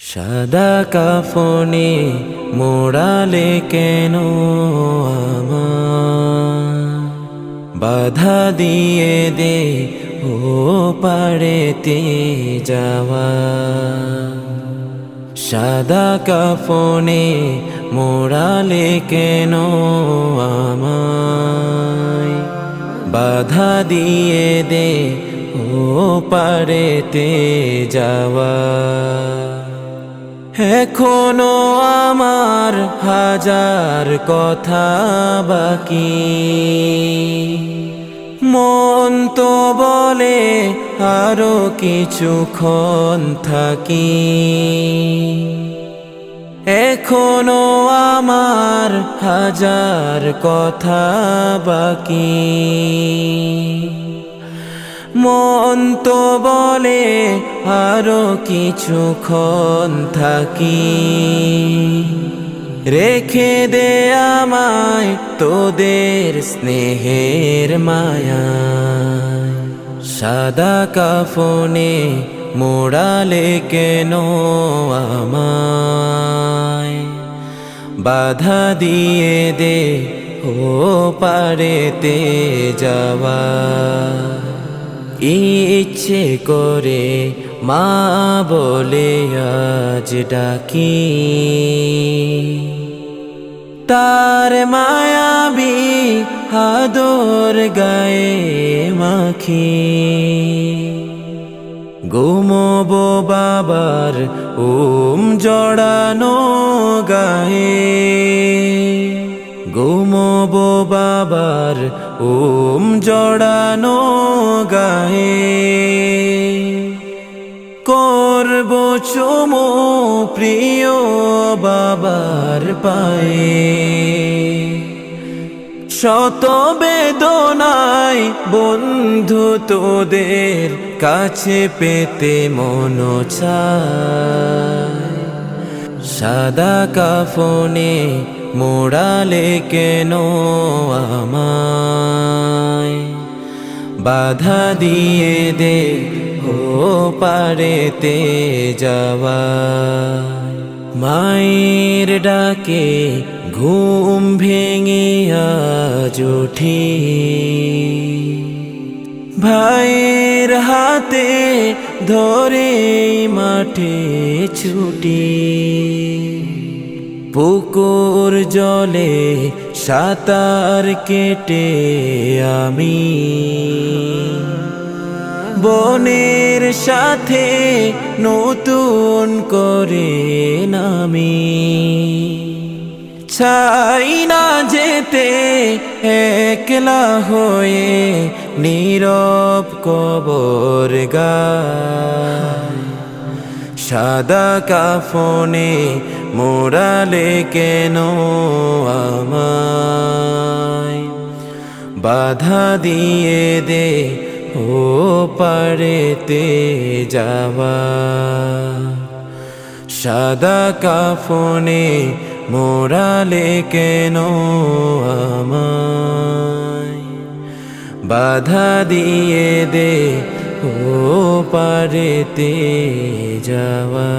সাদা কাফনে মোড়ালে কেন বাধা দিয়ে দে ও পারেতে যাওয়া। সাদা কাফনে মোড়ালে কেন আমায়? বাধা দিয়ে দে ও পারেতে যাওয়া। এখনও আমার হাজার কথা বাকি। মন তো বলে আরও কিছুক্ষণ থাকি। এখনও আমার হাজার কথা বাকি। মন তো বলে আরও কিছুক্ষণ থাকি। রেখে দে আমায় তোদের স্নেহের মায়া সাদা কাফনে মোড়ালে কেন আমায়? বাধা দিয়ে দে ও পারেতে যাওয়া। ইচ্ছে করে মা বলে আজ ডাকি। তার মায়াবী হাদর গায়ে মাখি। ঘুমব বাবার ওম জড়ানো গায়ে। ঘুমব বাবার ওম জড়ানো গায়ে। করব চুমো প্রিয় বাবার পায়ে। শত বেদনায় বন্ধু তোদের কাছে পেতে মন চায়। সাদা কাফনে মোড়ালে কেন আমায়? বাধা দিয়ে দে ও পারেতে যাওয়া মায়ের ডাকে ঘুম ভেঙে আজ উঠি। ভাইয়ের হাতে ধরে মাঠে ছুটি। পুকুর জলে সাঁতার কেটে আমি। বনের সাথে নতুন করে নামি। ছাই না যেতে একলা হয়ে নীরব কবর সাদা কাফনে মোড়ালে কেন আমায়? বাধা দিয়ে দে ও পারেতে যাওয়া। সাদা কাফনে মোড়ালে কেন আমায় বাধা দিয়ে দে ও পারেতে যাওয়া?